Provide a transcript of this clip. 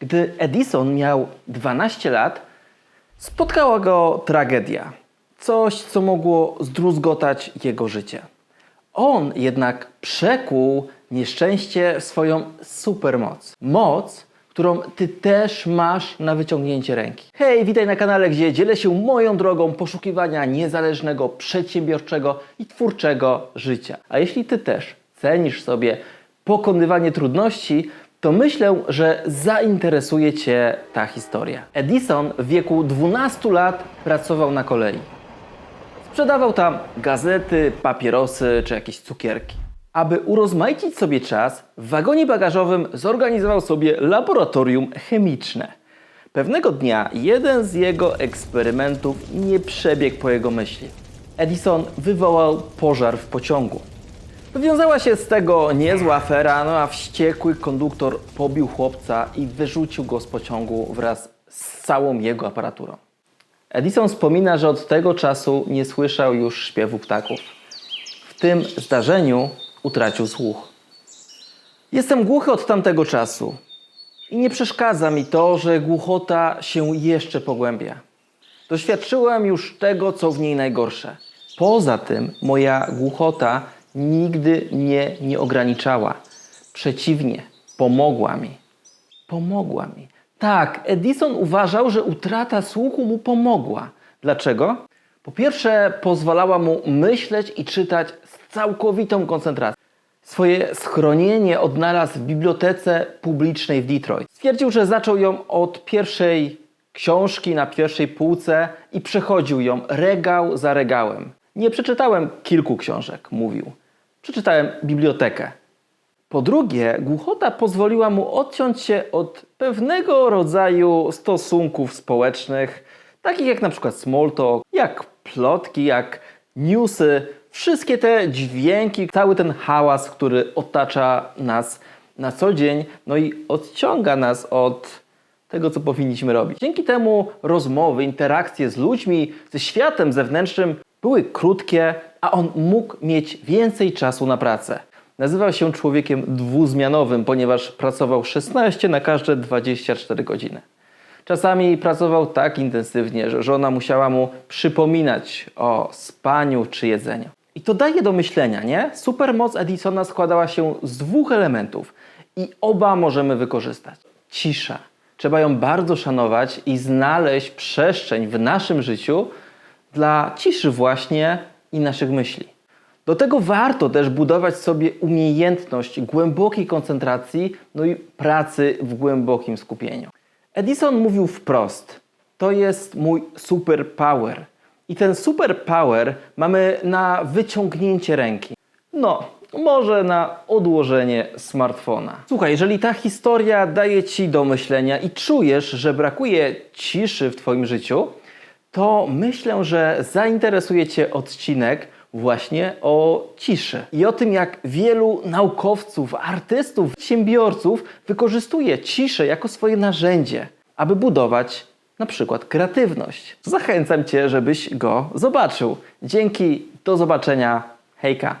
Gdy Edison miał 12 lat, spotkała go tragedia. Coś, co mogło zdruzgotać jego życie. On jednak przekuł nieszczęście w swoją supermoc. Moc, którą ty też masz na wyciągnięcie ręki. Hej, witaj na kanale, gdzie dzielę się moją drogą poszukiwania niezależnego, przedsiębiorczego i twórczego życia. A jeśli ty też cenisz sobie pokonywanie trudności, to myślę, że zainteresuje Cię ta historia. Edison w wieku 12 lat pracował na kolei. Sprzedawał tam gazety, papierosy czy jakieś cukierki. Aby urozmaicić sobie czas, w wagonie bagażowym zorganizował sobie laboratorium chemiczne. Pewnego dnia jeden z jego eksperymentów nie przebiegł po jego myśli. Edison wywołał pożar w pociągu. Wywiązała się z tego niezła afera, no a wściekły konduktor pobił chłopca i wyrzucił go z pociągu wraz z całą jego aparaturą. Edison wspomina, że od tego czasu nie słyszał już śpiewu ptaków. W tym zdarzeniu utracił słuch. Jestem głuchy od tamtego czasu i nie przeszkadza mi to, że głuchota się jeszcze pogłębia. Doświadczyłem już tego, co w niej najgorsze. Poza tym, moja głuchota nigdy mnie nie ograniczała. Przeciwnie, pomogła mi. Pomogła mi. Tak, Edison uważał, że utrata słuchu mu pomogła. Dlaczego? Po pierwsze, pozwalała mu myśleć i czytać z całkowitą koncentracją. Swoje schronienie odnalazł w bibliotece publicznej w Detroit. Stwierdził, że zaczął ją od pierwszej książki na pierwszej półce i przechodził ją regał za regałem. Nie przeczytałem kilku książek, mówił. Przeczytałem bibliotekę. Po drugie, głuchota pozwoliła mu odciąć się od pewnego rodzaju stosunków społecznych, takich jak na przykład small talk, jak plotki, jak newsy, wszystkie te dźwięki, cały ten hałas, który otacza nas na co dzień, no i odciąga nas od tego, co powinniśmy robić. Dzięki temu rozmowy, interakcje z ludźmi, ze światem zewnętrznym były krótkie, a on mógł mieć więcej czasu na pracę. Nazywał się człowiekiem dwuzmianowym, ponieważ pracował 16 na każde 24 godziny. Czasami pracował tak intensywnie, że żona musiała mu przypominać o spaniu czy jedzeniu. I to daje do myślenia, nie? Supermoc Edisona składała się z dwóch elementów i oba możemy wykorzystać. Cisza. Trzeba ją bardzo szanować i znaleźć przestrzeń w naszym życiu dla ciszy właśnie i naszych myśli. Do tego warto też budować sobie umiejętność głębokiej koncentracji, no i pracy w głębokim skupieniu. Edison mówił wprost: To jest mój superpower. I ten superpower mamy na wyciągnięcie ręki. No, może na odłożenie smartfona. Słuchaj, jeżeli ta historia daje ci do myślenia i czujesz, że brakuje ciszy w Twoim życiu, to myślę, że zainteresuje Cię odcinek właśnie o ciszy i o tym, jak wielu naukowców, artystów, przedsiębiorców wykorzystuje ciszę jako swoje narzędzie, aby budować na przykład kreatywność. Zachęcam Cię, żebyś go zobaczył. Dzięki, do zobaczenia. Hejka.